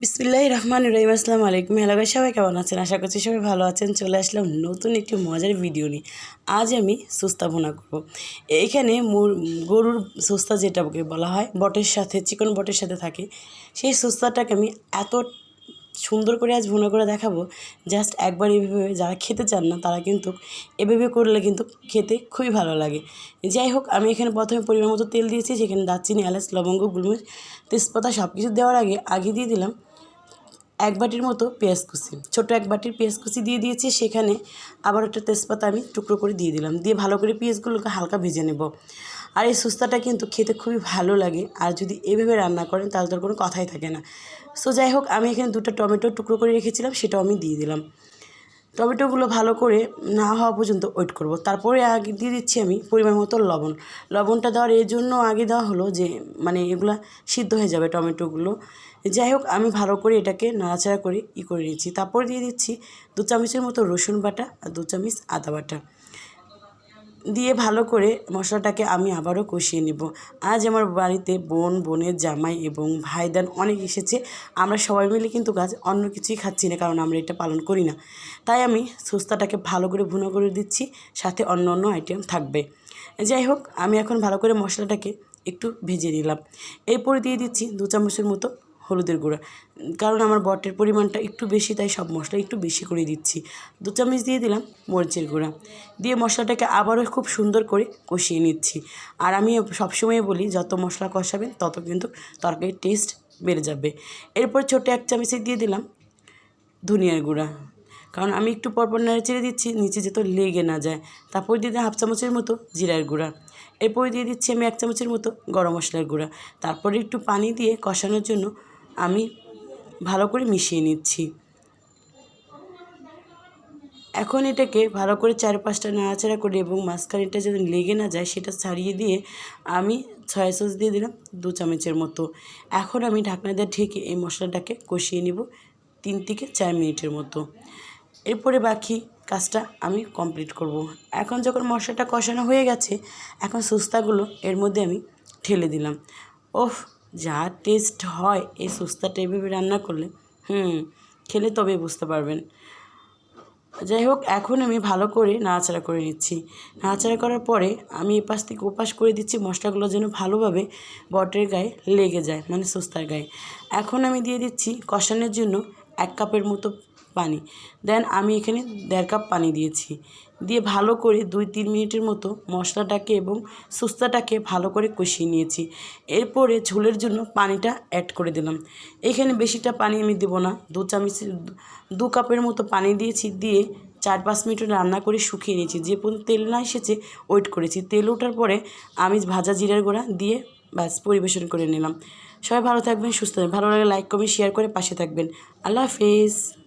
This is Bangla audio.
বিসমিল্লাহ রহমান রহিম, আসসালামু আলাইকুম। হ্যালো সবাই কেমন আছেন? আশা করছি সবাই ভালো আছেন। চলে আসলাম নতুন একটি মজার ভিডিও নিয়ে। আজ আমি সুস্তা ভুনা করব। মুর- গরুর সুস্তা যেটাকে বলা হয়, বটের সাথে, চিকন বটের সাথে থাকে। সেই সুস্তাটাকে আমি এত সুন্দর করে আজ ভুনা করে দেখাবো। জাস্ট একবার এভাবে যারা খেতে চান না, তারা কিন্তু এভাবে করলে কিন্তু খেতে খুবই ভালো লাগে। যাই হোক, আমি এখানে প্রথমে পরিমাণ মতো তেল দিয়েছি সেখানে দারচিনি, এলাচ, লবঙ্গ, গুলমরিচ, তেজপাতা সব কিছু দেওয়ার আগে আগে দিয়ে দিলাম এক বাটির মতো পেঁয়াজ কুচি। ছোটো এক বাটির পেঁয়াজ কুচি দিয়ে দিয়েছি, সেখানে আবার একটা তেজপাতা আমি টুকরো করে দিয়ে দিলাম। দিয়ে ভালো করে পেঁয়াজগুলোকে হালকা ভেজে নেব। আর এই সুস্তাটা কিন্তু খেতে খুবই ভালো লাগে। আর যদি এভাবে রান্না করেন, তাহলে তোর কোনো কথাই থাকে না। সো যাই হোক, আমি এখানে দুটো টমেটো টুকরো করে রেখেছিলাম, সেটাও আমি দিয়ে দিলাম। টমেটোগুলো ভালো করে না হওয়া পর্যন্ত ওয়েট করব। তারপরে আগে দিয়ে দিচ্ছি আমি পরিমাণ মতো লবণ। লবণটা দেওয়ার এই জন্য আগে দেওয়া হলো যে মানে এগুলা সিদ্ধ হয়ে যাবে টমেটোগুলো। যাই হোক, আমি ভালো করে এটাকে নাড়াচাড়া করে ই করে নিয়েছি। তারপর দিয়ে দিচ্ছি দু চামচের মতো রসুন বাটা আর দু চামচ আদা বাটা। দিয়ে ভালো করে মশলাটাকে আমি আবারও কষিয়ে নেব। আজ আমার বাড়িতে বোন, বোনের জামাই এবং ভাইদান অনেক এসেছে। আমরা সবাই মিলে কিন্তু গাছ অন্য কিছুই খাচ্ছি না, কারণ আমরা এটা পালন করি না। তাই আমি সুস্তাটাকে ভালো করে ভুনো করে দিচ্ছি, সাথে অন্য অন্য আইটেম থাকবে। যাই হোক, আমি এখন ভালো করে মশলাটাকে একটু ভেজে নিলাম। এরপরে দিয়ে দিচ্ছি দু চামচের মতো হলুদের গুঁড়া। কারণ আমার বটের পরিমাণটা একটু বেশি, তাই সব মশলা একটু বেশি করে দিচ্ছি। দু চামচ দিয়ে দিলাম মরিচের গুঁড়া। দিয়ে মশলাটাকে আবারও খুব সুন্দর করে কষিয়ে নিচ্ছি। আর আমি সবসময় বলি, যত মশলা কষাবেন, তত কিন্তু তরকারির টেস্ট বেড়ে যাবে। এরপর ছোটো এক চামচে দিয়ে দিলাম ধনিয়ার গুঁড়া। কারণ আমি একটু পরপর নাড়ে চেড়ে দিচ্ছি, নিচে যাতে লেগে না যায়। তারপর দিয়ে দিই হাফ চামচের মতো জিরার গুঁড়া। এরপরে দিয়ে দিচ্ছি আমি এক চামচের মতো গরম মশলার গুঁড়া। তারপরে একটু পানি দিয়ে কষানোর জন্য আমি ভালো করে মিশিয়ে নিচ্ছি। এখন এটাকে ভালো করে চার পাঁচটা নাড়াচাড়া করে এবং মাঝখানেটা যাতে লেগে না যায় সেটা ছাড়িয়ে দিয়ে আমি সয়া সস দিয়ে দিলাম দু চামচের মতো। এখন আমি ঢাকনা দিয়ে ঢেকে এই মশলাটাকে কষিয়ে নিব তিন থেকে চার মিনিটের মতো। এরপরে বাকি কাজটা আমি কমপ্লিট করব। এখন যখন মশলাটা কষানো হয়ে গেছে, এখন সুস্তাগুলো এর মধ্যে আমি ঠেলে দিলাম। ওফ যা টেস্ট হয়, এই সুস্তাটা এভাবে রান্না করলে, হুম, খেলে তবে বুঝতে পারবেন। যাই হোক, এখন আমি ভালো করে নাড়াচাড়া করে নিচ্ছি। নাড়াচাড়া করার পরে আমি এপাশ থেকে ওপাশ করে দিচ্ছি, মশলাগুলো যেন ভালোভাবে বটের গায়ে লেগে যায় মানে সুস্তার গায়ে। এখন আমি দিয়ে দিচ্ছি কষানোর জন্য এক কাপের মতো পানি। দেন আমি এখানে দেড় কাপ পানি দিয়েছি। দিয়ে ভালো করে দুই তিন মিনিটের মতো মশলাটাকে এবং সুস্তাটাকে ভালো করে কষিয়ে নিয়েছি। এরপরে ঝোলের জন্য পানিটা অ্যাড করে দিলাম। এখানে বেশিটা পানি আমি দেবো না। দু চামচ, দু কাপের মতো পানি দিয়েছি। দিয়ে চার পাঁচ মিনিট রান্না করে শুকিয়ে নিয়েছি। যে পর্যন্ত তেল না এসেছে ওয়েট করেছি। তেল ওঠার পরে আমি ভাজা জিরার গুঁড়া দিয়ে ব্যাস পরিবেশন করে নিলাম। সবাই ভালো থাকবেন, সুস্থ থাকবেন। ভালো লাগে লাইক কমেন্ট শেয়ার করে পাশে থাকবেন। আল্লাহ হাফিজ।